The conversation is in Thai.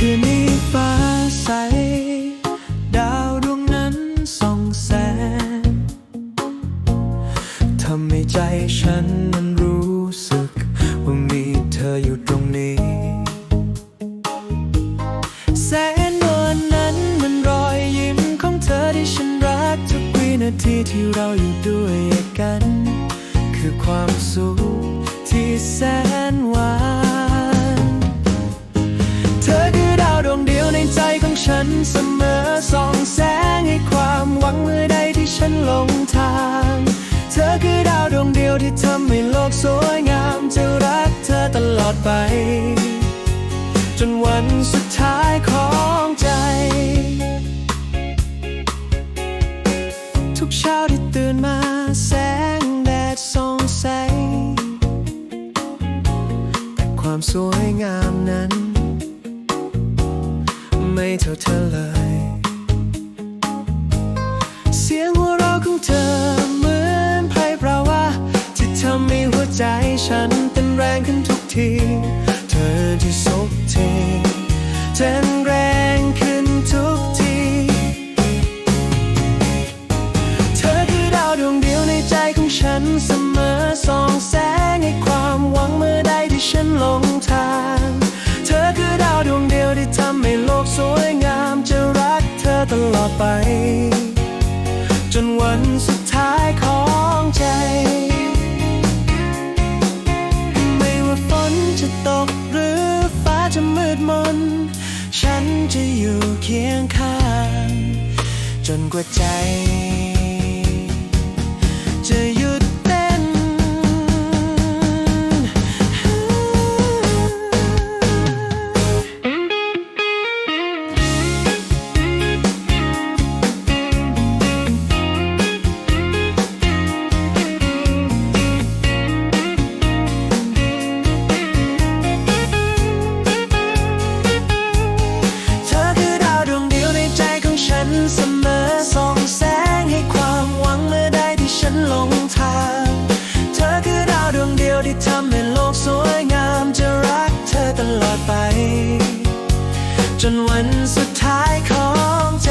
คืนนี้ฟ้าใส ดาวดวงนั้นส่องแสงทำให้ใจฉันนั้นรู้สึก ว่ามีเธออยู่ตรงนี้ แสนนวลนั้นมันรอยยิ้มของเธอที่ฉันรักทุกวินาทีที่เราอยู่ด้วยกัน คือความสุขที่แสนหวาน นเสมอส่องแสงให้ความหวังเมื่อใดที่ฉันหลงทาง เธอคือดาวดวงเดียวที่ทำให้โลกสวยงามจะรักเธอตลอดไป จนวันสุดท้ายของใจ ทุกเช้าที่ตื่นมาแสงแดดส่องแสแต่ความสวยงามนั้น ไม่เท่าเธอเลย เสียงหัวเราะของเธอเหมือนไพรปราว่าที่ทำให้หัวใจฉันเต้นแรงขึ้นทุกที เธอที่สบทีเต้นแรง ตลอดไป จนวันสุดท้ายของใจ ไม่ว่าฝนจะตกหรือฟ้าจะมืดมน ฉันจะอยู่เคียงข้าง จนกว่าใจ ที่ทำให้โลกสวยงามจะรักเธอตลอดไป จนวันสุดท้ายของใจ